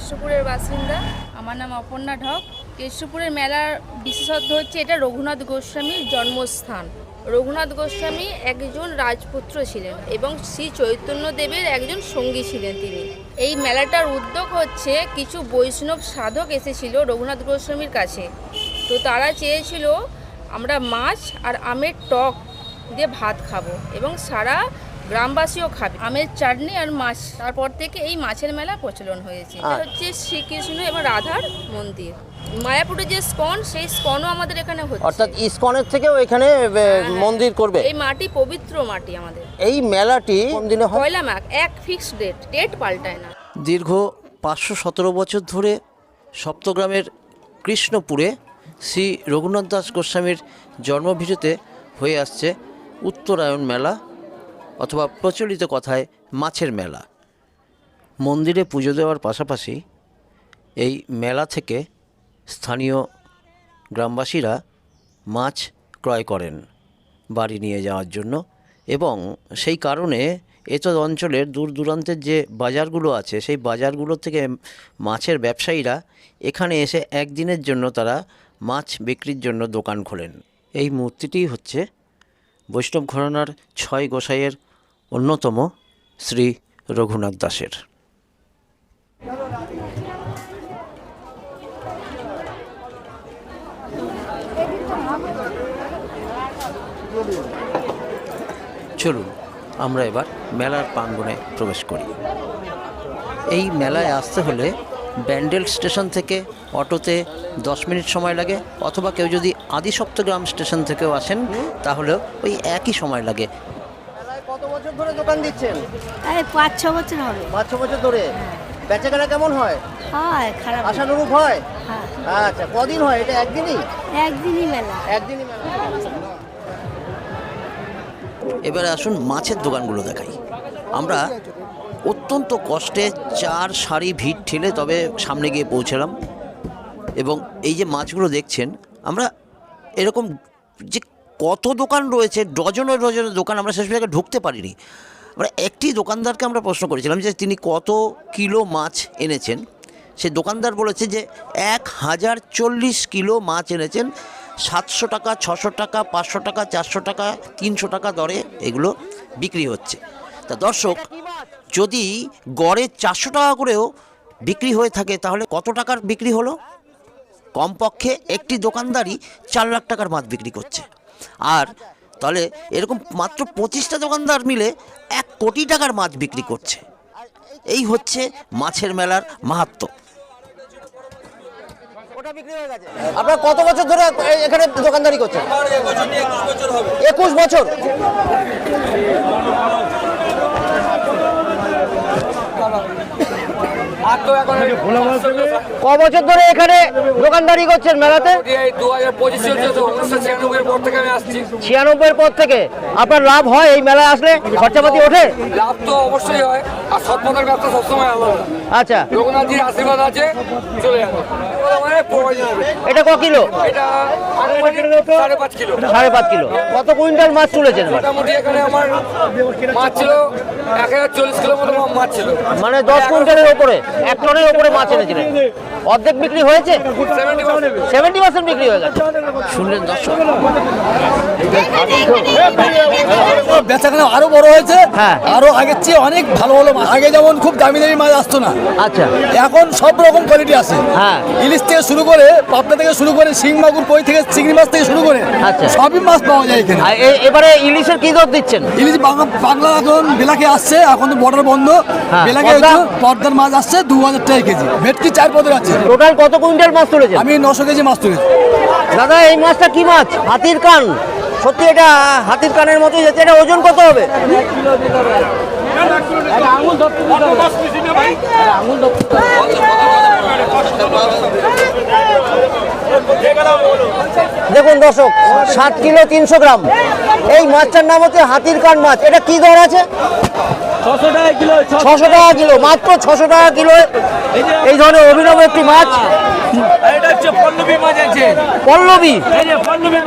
কেষ্টপুরের বাসিন্দা। আমার নাম অপর্ণা ঢক। কেষ্টপুরের মেলার বিশেষত্ব হচ্ছে এটা রঘুনাথ গোস্বামীর জন্মস্থান। রঘুনাথ গোস্বামী একজন রাজপুত্র ছিলেন এবং শ্রী চৈতন্যদেবের একজন সঙ্গী ছিলেন তিনি। এই মেলাটার উদ্যোগ হচ্ছে কিছু বৈষ্ণব সাধক এসেছিল রঘুনাথ গোস্বামীর কাছে। তো তারা চেয়েছিল, আমরা মাছ আর আমের টক দিয়ে ভাত খাব এবং সারা গ্রামবাসীও খাবে। আমের চাটনি আর মাছ। তারপর থেকে এই মাছের মেলা প্রচলন হয়েছে। এটা হচ্ছে শ্রীকৃষ্ণ এবং রাধার মন্দির। মায়াপুরে যে স্কন সেই স্কনও আমাদের এখানে হচ্ছে। অর্থাৎ ইসকনের থেকেও এখানে হ্যাঁ। মন্দির করবে। এই মাটি পবিত্র মাটি আমাদের। এই মেলাটি কোন দিনে হয়? পয়লা মাঘ এক ফিক্সড ডেট। ডেট পাল্টায় না। দীর্ঘ পাঁচশো সতেরো বছর ধরে সপ্তগ্রামের কৃষ্ণপুরে শ্রী রঘুনাথ দাস গোস্বামীর জন্মভিটেতে হয়ে আসছে উত্তরায়ণ মেলা। অথবা প্রচলিত কথায় মাছের মেলা। মন্দিরে পুজো দেওয়ার পাশাপাশি এই মেলা থেকে স্থানীয় গ্রামবাসীরা মাছ ক্রয় করেন বাড়ি নিয়ে যাওয়ার জন্য এবং সেই কারণে এতদ অঞ্চলের দূর দূরান্তের যে বাজারগুলো আছে, সেই বাজারগুলো থেকে মাছের ব্যবসায়ীরা এখানে এসে একদিনের জন্য তারা মাছ বিক্রির জন্য দোকান খোলেন। এই মূর্তিটি হচ্ছে বৈষ্ণব ঘরানার ছয় গোসাইয়ের অন্যতম শ্রী রঘুনাথ দাসের। চলুন, আমরা এবার মেলার প্রাঙ্গণে প্রবেশ করি। এই মেলায় আসতে হলে ব্যান্ডেল স্টেশন থেকে অটোতে দশ মিনিট সময় লাগে, অথবা কেউ যদি আদি সপ্তগ্রাম স্টেশন থেকেও আসেন, তাহলেও ওই একই সময় লাগে। ধরে দোকান দিচ্ছেন? এই পাঁচ ছ বছর হবে। পাঁচ ছ বছর ধরে? বেচাকেনা কেমন হয়? হয় খারাপ। আশানুরূপ হয়? হ্যাঁ। আচ্ছা কদিন হয় এটা? একদিনই? একদিনই মেলা। একদিনই এবারে আসুন মাছের দোকানগুলো দেখাই। আমরা অত্যন্ত কষ্টে চার সারি ভিড় ঠেলে তবে সামনে গিয়ে পৌঁছালাম। এবং এই যে মাছগুলো দেখছেন আমরা এরকম যে কত দোকান রয়েছে ডজনের ডজনের দোকান আমরা শেষ জায়গায় ঢুকতে পারিনি। আমরা একটি দোকানদারকে আমরা প্রশ্ন করেছিলাম যে তিনি কত কিলো মাছ এনেছেন? সে দোকানদার বলেছে যে এক হাজার চল্লিশ কিলো মাছ এনেছেন সাতশো টাকা ছশো টাকা পাঁচশো টাকা চারশো টাকা তিনশো টাকা দরে এগুলো বিক্রি হচ্ছে। তা দর্শক যদি গড়ে চারশো টাকা করেও বিক্রি হয়ে থাকে তাহলে কত টাকার বিক্রি হলো? কমপক্ষে একটি দোকানদারই চার লাখ টাকার মাছ বিক্রি করছে। আর তাহলে এরকম মাত্র পঁচিশটা দোকানদার মিলে এক কোটি টাকার মাছ বিক্রি করছে। এই হচ্ছে মাছের মেলার মাহাত্ম। আপনার কত বছর ধরে এখানে দোকানদারি করছেন? একুশ বছর? ক বছর ধরে এখানে দোকানদারি করছেন মেলাতে? ছিয়ানব্বই এর পর থেকে আপনার লাভ হয় এই মেলায় আসলে? খরচাপাতি ওঠে? লাভ তো অবশ্যই হয় আর সব সৎপথের ব্যবসা সবসময় আলাদা। আচ্ছা। রঘুনাথজির আশীর্বাদ আছে চলে যাবে। এটা ক কিলো? সাড়ে পাঁচ কিলো। কত কুইন্টাল মাছ তুলেছেন? মোটামুটি এখানে আমার মাছ ছিল এক হাজার চল্লিশ কিলো মতো মাছ ছিল। মানে দশ কুইন্টালের ওপরে এক টনের ওপরে মাছ এনেছিলেন। অর্ধেক বিক্রি হয়েছে? সেভেন্টি পার্সেন্ট বিক্রি হয়ে গেছে। শুনলেন দর্শক? বেচাকেনা আরও বড় হয়েছে। হ্যাঁ। আরও আগের চেয়ে অনেক ভালো ভালো মাছ। আগে যেমন খুব দামি দামি মাছ আসতো না। আচ্ছা। এখন সব রকম কোয়ালিটি আছে। হ্যাঁ। ইলিশ থেকে শুরু করে পাবনা থেকে শুরু করে শিং মাগুর কই থেকে চিংড়ি মাছ থেকে শুরু করে আচ্ছা। সবই মাছ পাওয়া যায় এখানে। এবারে ইলিশের কি দর দিচ্ছেন? ইলিশ বাংলা- বাংলা এখন বেলাকে আসছে এখন তো বর্ডার বন্ধ। হ্যাঁ, বেলাকে? পর্দার মাছ আসছে দু হাজার টাকা কেজি। ভেটকি চার পদের আছে। টোটাল কত কুইন্টাল মাছ তুলেছে আমি নশো কেজি মাছ তুলেছি। দাদা এই মাছটা কি মাছ? হাতির কান। সত্যি এটা হাতির কানের মতোই যাচ্ছে এটা ওজন কত হবে। দেখুন দর্শক সাত কিলো তিনশো গ্রাম। এই মাছটার নাম হচ্ছে হাতির কান মাছ। এটা কি দর আছে? ছশো টাকা কিলো মাত্র ছশো টাকা কিলো। এই ধরনের অভিনব একটি মাছ। হচ্ছে পল্লবী পল্লবী?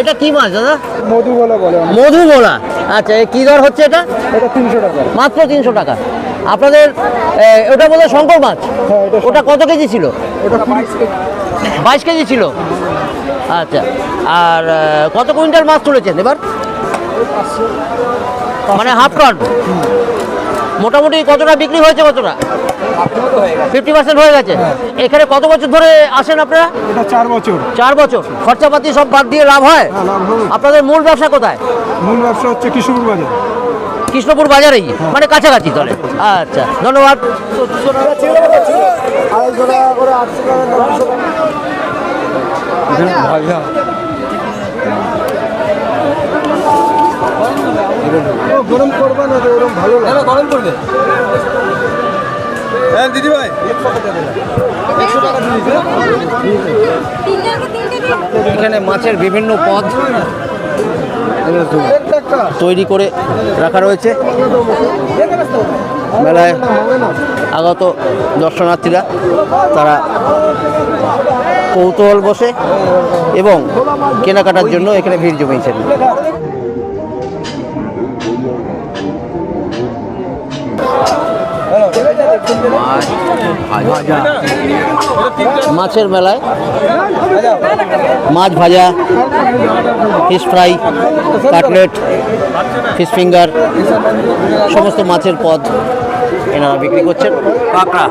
এটা কি মাছ দাদা? মধু বলে বলে মধু গোলা আচ্ছা কি দর হচ্ছে এটা? এটা তিনশো টাকা। মাত্র তিনশো টাকা। আপনাদের ওটা বোধহয় শঙ্কর মাছ? হ্যাঁ, এটা ওটা কত কেজি ছিল? ওটা বাইশ কেজি। ছিল? আচ্ছা আর কত কুইন্টাল মাছ তুলেছেন এবার? মানে হাফ টন? মোটামুটি কতটা বিক্রি হয়েছে কতটা? ফিফটি পার্সেন্ট হয়ে গেছে। এখানে কত বছর ধরে আসেন আপনারা? এটা চার বছর। চার বছর। খরচাপাতি সব বাদ দিয়ে লাভ হয়? হ্যাঁ। আপনাদের মূল ব্যবসা কোথায়? মূল ব্যবসা হচ্ছে কৃষ্ণপুর বাজার। কৃষ্ণপুর বাজারেই? মানে কাছাকাছি তলে আচ্ছা ধন্যবাদ। গরম করবে না তো এরকম ভালো লাগে? গরম করবে। হ্যাঁ দিদি ভাই এখানে মাছের বিভিন্ন পদ তৈরি করে রাখা রয়েছে। মেলায় আগত দর্শনার্থীরা তারা কৌতূহল বসে এবং কেনাকাটার জন্য এখানে ভিড় জমিয়েছেন। মাছের মেলায়। মাছ ভাজা fish fry cutlet fish finger সমস্ত মাছের পদ এনারা বিক্রি করছেন। কাঁকড়া।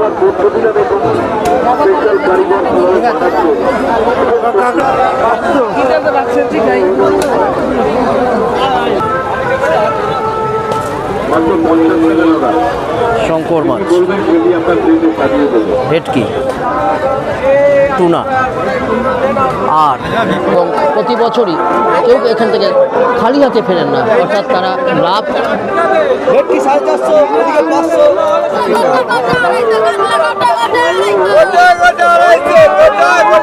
শঙ্কর মাছ। ভেটকি। টুনা। আর এবং প্রতি বছরই কেউ এখান থেকে খালি হাতে ফেরেন না। অর্থাৎ তারা লাভ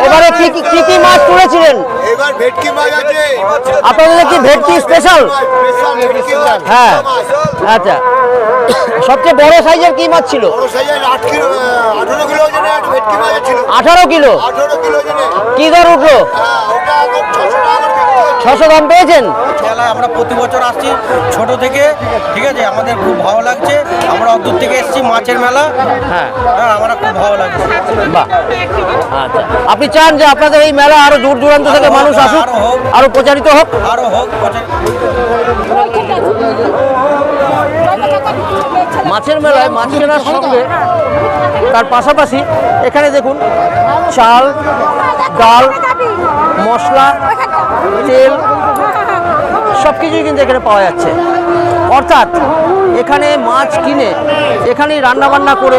এবারে কি কি- মাছ তুলেছিলেন? এবার ভেটকি মাছ আছে। আপনাদের কি ভেটকি স্পেশাল হ্যাঁ। আচ্ছা। সবচেয়ে বড় সাইজের কি মাছ ছিল? বড় সাইজের আট কিলো আঠারো কিলো ওজনের ভেটকি মাছ ছিল। আঠারো কিলো? আঠারো কিলো ওজনের কি দর উঠল? হ্যাঁ ওটা ছশো টাকা দাম পেয়েছেন? মেলায় আমরা প্রতি বছর আসছি ছোট থেকে ঠিক আছে? আমাদের খুব ভালো লাগছে। আমরা অদূর থেকে এসেছি মাছের মেলা। হ্যাঁ। হ্যাঁ আমরা খুব ভালো লাগছে। বাহ। আচ্ছা। আপনি চান যে আপনাদের এই মেলা আরও দূর দূরান্ত থেকে মানুষ আসুক আরও হোক। আরও প্রচারিত হোক? আরও হোক প্রচার- মাছের মেলায় মাছ কেনার সঙ্গে তার পাশাপাশি এখানে দেখুন চাল, ডাল, মশলা, তেল সব কিছুই কিন্তু এখানে পাওয়া যাচ্ছে। অর্থাৎ এখানে মাছ কিনে এখানেই রান্নাবান্না করে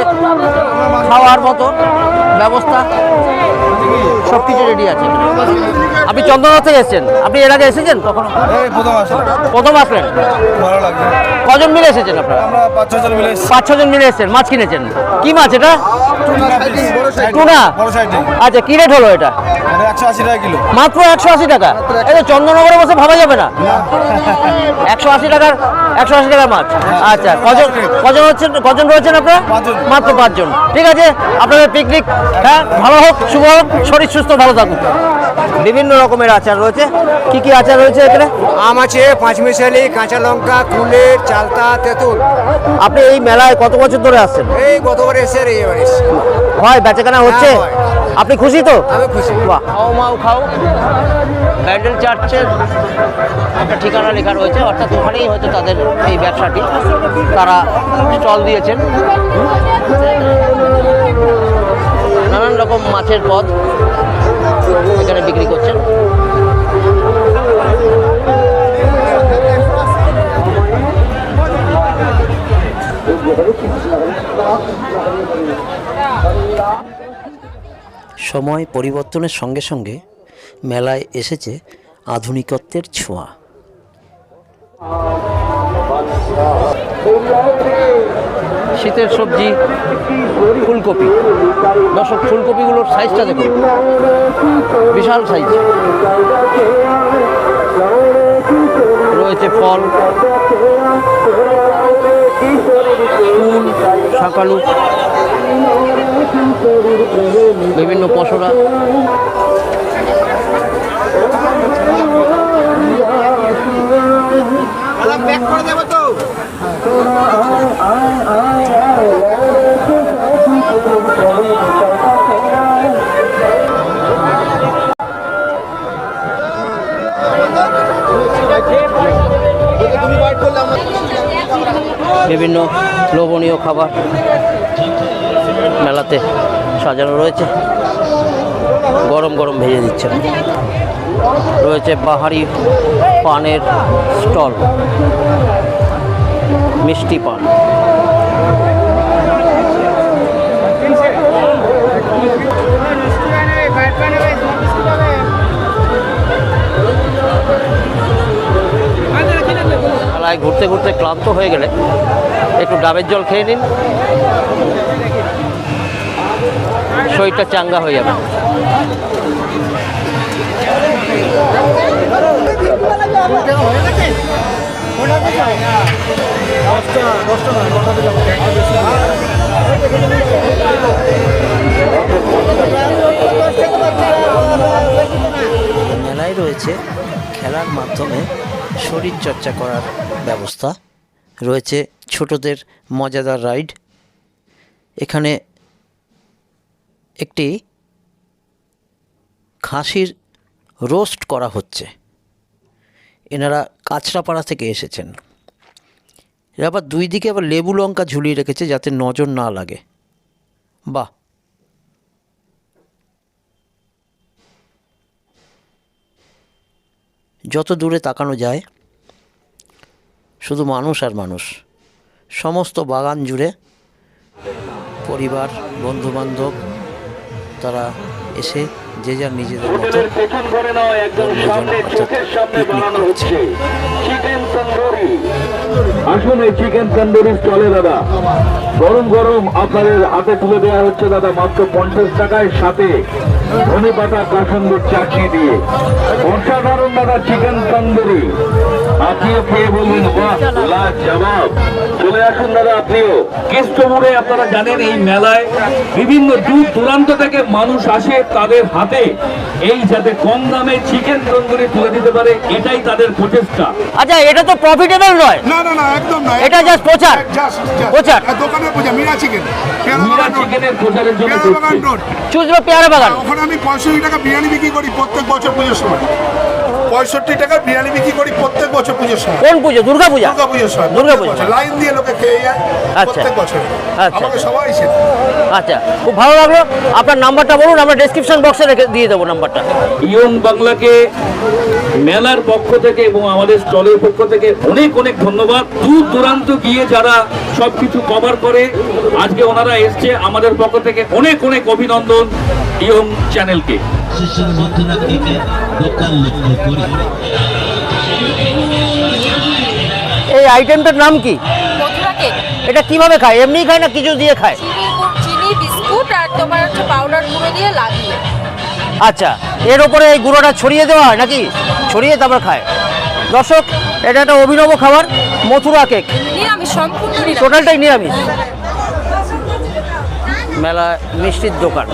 খাওয়ার মতো ব্যবস্থা সব কিছু রেডি আছে। আপনি চন্দ্রনাথ থেকে এসেছেন? আপনি এর আগে এসেছেন কখনো? প্রথম আসলে প্রথম আসলেন? কজন মিলে এসেছেন আপনারা? আমরা পাঁচ ছজন মিলে এসেছেন। মাছ কিনেছেন? কি মাছ এটা? টুনা আচ্ছা কি রেট হলো এটা? এটা একশো আশি টাকা কিলো। মাত্র একশো আশি টাকা? এই তো চন্দননগরে বসে ভাবা যাবে না। একশো আশি টাকার একশো আশি টাকার মাছ। আচ্ছা কজন কজন হচ্ছেন কজন রয়েছেন আপনারা? মাত্র পাঁচজন। ঠিক আছে আপনাদের পিকনিক হ্যাঁ ভালো হোক শুভ হোক শরীর সুস্থ ভালো থাকুক। বিভিন্ন রকমের আচার রয়েছে। কি কি আচার রয়েছে এখানে? আম আছে পাঁচমিশালি কাঁচা লঙ্কা কুলের চালতা তেঁতুল। আপনি এই মেলায় কত বছর ধরে আসছেন? এই গতবার এসে আর এসে হয় বেচাকেনা হচ্ছে? হ্যাঁ, হয়। আপনি খুশি তো? আমি খুশি। বাহ। খাও মাও খাও। ব্যান্ডেল চার্চের একটা ঠিকানা লেখা রয়েছে অর্থাৎ ওখানেই হয়তো তাদের এই ব্যবসাটি তারা স্টল দিয়েছেন। নানান রকম মাছের পদ এখানে বিক্রি করছেন। সময় পরিবর্তনের সঙ্গে সঙ্গে মেলায় এসেছে আধুনিকত্বের ছোঁয়া। শীতের সবজি, ফুলকপি। দর্শক, ফুলকপিগুলোর সাইজটা দেখুন। বিশাল সাইজ রয়েছে ফল, ফুল শাকালু বিভিন্ন পশুরা। বিভিন্ন লোভনীয় খাবার। সাজানো রয়েছে। গরম গরম ভেজে দিচ্ছে। রয়েছে বাহারি পানের স্টল। মিষ্টি পান। ঘুরতে ঘুরতে ক্লান্ত হয়ে গেলে একটু ডাবের জল খেয়ে নিন। শরীরটা চাঙ্গা হয়ে যাবে। মেলায় রয়েছে খেলার মাধ্যমে শরীর চর্চা করার ব্যবস্থা। রয়েছে ছোটদের মজাদার রাইড। এখানে একটি খাসির রোস্ট করা হচ্ছে। এনারা কাঁচরাপাড়া থেকে এসেছেন। এরা আবার দুই দিকে আবার লেবু লঙ্কা ঝুলিয়ে রেখেছে যাতে নজর না লাগে। বাহ! যত দূরে তাকানো যায়, শুধু মানুষ আর মানুষ। সমস্ত বাগান জুড়ে পরিবার, বন্ধুবান্ধব তারা এসে যে যার নিজেদের মতো আসুন এই চিকেন তন্দুরি দাদা। গরম গরম আপনাদের হাতে তুলে দেওয়া হচ্ছে দাদা মাত্র পঞ্চাশ টাকায় সাথে ধনে পাতা কাসন্দের চাটনি দিয়ে। অসাধারণ দাদা চিকেন তন্দুরি। আপনিও খেয়ে বলবেন বাহ লাজ জবাব চলে আসুন দাদা আপনিও। কেষ্টমোড়ে আপনারা জানেন এই মেলায় বিভিন্ন দূর দূরান্ত থেকে মানুষ আসে তাদের হাতে। এই যাতে কম দামে চিকেন তন্দুরি তুলে দিতে পারে এটাই তাদের প্রচেষ্টা। আচ্ছা এটা তো প্রফিটেবল নয়। না না না একদম না এটা জাস্ট প্রচার। প্রচার। দোকানে পূজা মিরা চিকেন। মীরা চিকেনের প্রচারের জন্য চুজরো পেয়ারা বাগান। ওখানে আমি পঁয়ষট্টি টাকা বিরিয়ানি বিক্রি করি প্রত্যেক বছর পুজোর সময়। পঁয়ষট্টি টাকা বিরিয়ানি বিক্রি করি প্রত্যেক বছর পুজোর সময়। কোন পুজো? দুর্গা পূজা দুর্গা পুজোর সময় দুর্গা পুজো। লাইন দিয়ে লোকে খেয়ে যায় আচ্ছা। প্রত্যেক বছর। আচ্ছা। আমাকে সবাই চেনে। আচ্ছা। খুব ভালো লাগল। আপনার নাম্বারটা বলুন আমরা ডেসক্রিপশন বক্সে রেখে দিয়ে দেবো নাম্বারটা। ইয়ং বাংলাকে মেলার পক্ষ থেকে এবং আমাদের স্টলের পক্ষ থেকে অনেক অনেক ধন্যবাদ। দূর দূরান্ত গিয়ে যারা সব কিছু কভার করে আজকে ওনারা এসছে আমাদের পক্ষ থেকে অনেক অনেক অভিনন্দন ইয়ং চ্যানেলকে শিশুর মধ্যরাত্রিতে দোকান লক্ষ্য করি। এই আইটেমটার নাম কি? মথুরা কেক। এটা কীভাবে খায়? এমনি খায় না কিছু দিয়ে খায়? চিনি বিস্কুট আর তোমার হচ্ছে পাউডার গুঁড়ো দিয়ে লাগিয়ে। আচ্ছা এর ওপরে এই গুঁড়োটা ছড়িয়ে দেওয়া হয় নাকি? ছড়িয়ে তারপর খায়। দর্শক এটা একটা অভিনব খাবার মথুরা কেক। নিরামিষ সম্পূর্ণ নিরামিষ। টোটালটাই নিরামিষ। মেলা মিষ্টির দোকান।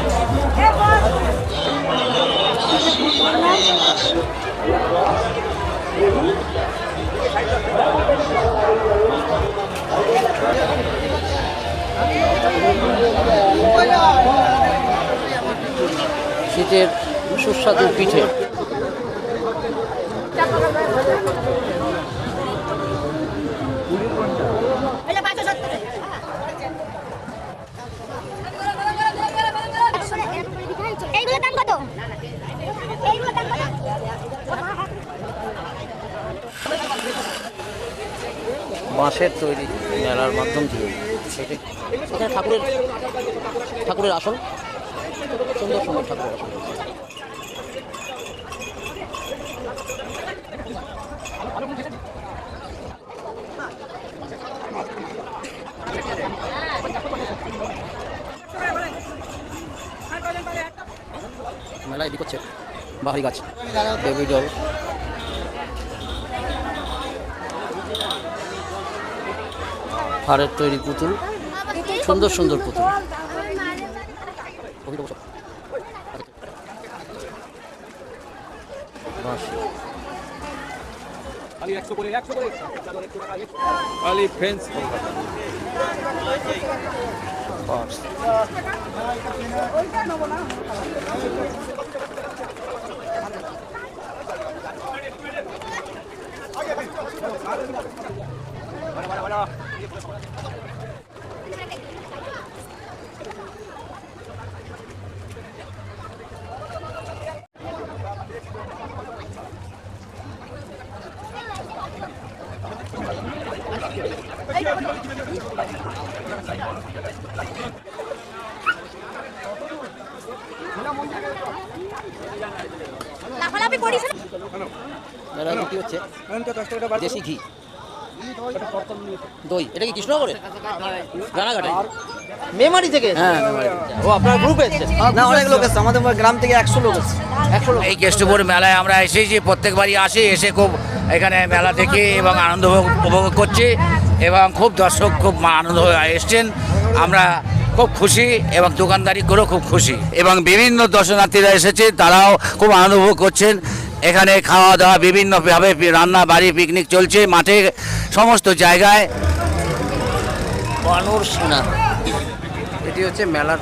শীতের সুস্বাদু পিঠে। বাঁশের তৈরি মেলার মাধ্যম দিয়ে এখানে ঠাকুরের ঠাকুরের আসন। সুন্দর সুন্দর ঠাকুরের আসন। মেলায় এদিক হচ্ছে বাহারি গাছ, বেবি ডল। হাড়ের তৈরি পুতুল। সুন্দর সুন্দর পুতুল। ওদিকে বসো। বাঁশি। পার্স। লাফালাফি করিস না। মেলায় বিক্রি হচ্ছে দেশি ঘি। দই। এটা কি কৃষ্ণনগরে? রানাঘাটে। মেমারি থেকে হ্যাঁ ও আপনার গ্রুপ এসছে না অনেক লোক এসছে। আমাদের গ্রাম থেকে একশো লোক এসছে। একশো লোক। এই কেষ্টপুর মেলায় আমরা এসেছি প্রত্যেকবারই আসি এসে খুব এখানে মেলা দেখি এবং আনন্দ উপভোগ- উপভোগ করছি এবং খুব দর্শক খুব আনন্দ হয়ে এসছেন। আমরা খুব খুশি এবং দোকানদারি করেও খুব খুশি। এবং বিভিন্ন দর্শনার্থীরা এসেছে তারাও খুব আনন্দ উপভোগ করছেন। এখানে খাওয়া দাওয়া বিভিন্নভাবে রান্না বাড়ি পিকনিক চলছে মাঠে সমস্ত জায়গায়। বানর সেনা এটি হচ্ছে মেলার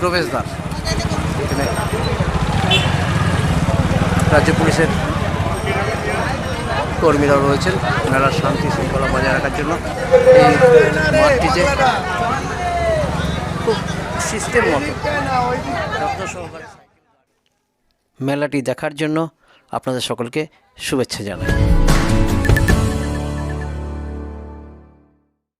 প্রবেশদ্বার। এখানে রাজ্য পুলিশের কর্মীরা রয়েছেন। মেলার শান্তি শৃঙ্খলা বজায় রাখার জন্য। এই মাঠটিতে খুব সিস্টেম মতো। যত্ন সহকারে। মেলাটি দেখার জন্য আপনাদের সকলকে শুভেচ্ছা জানাই।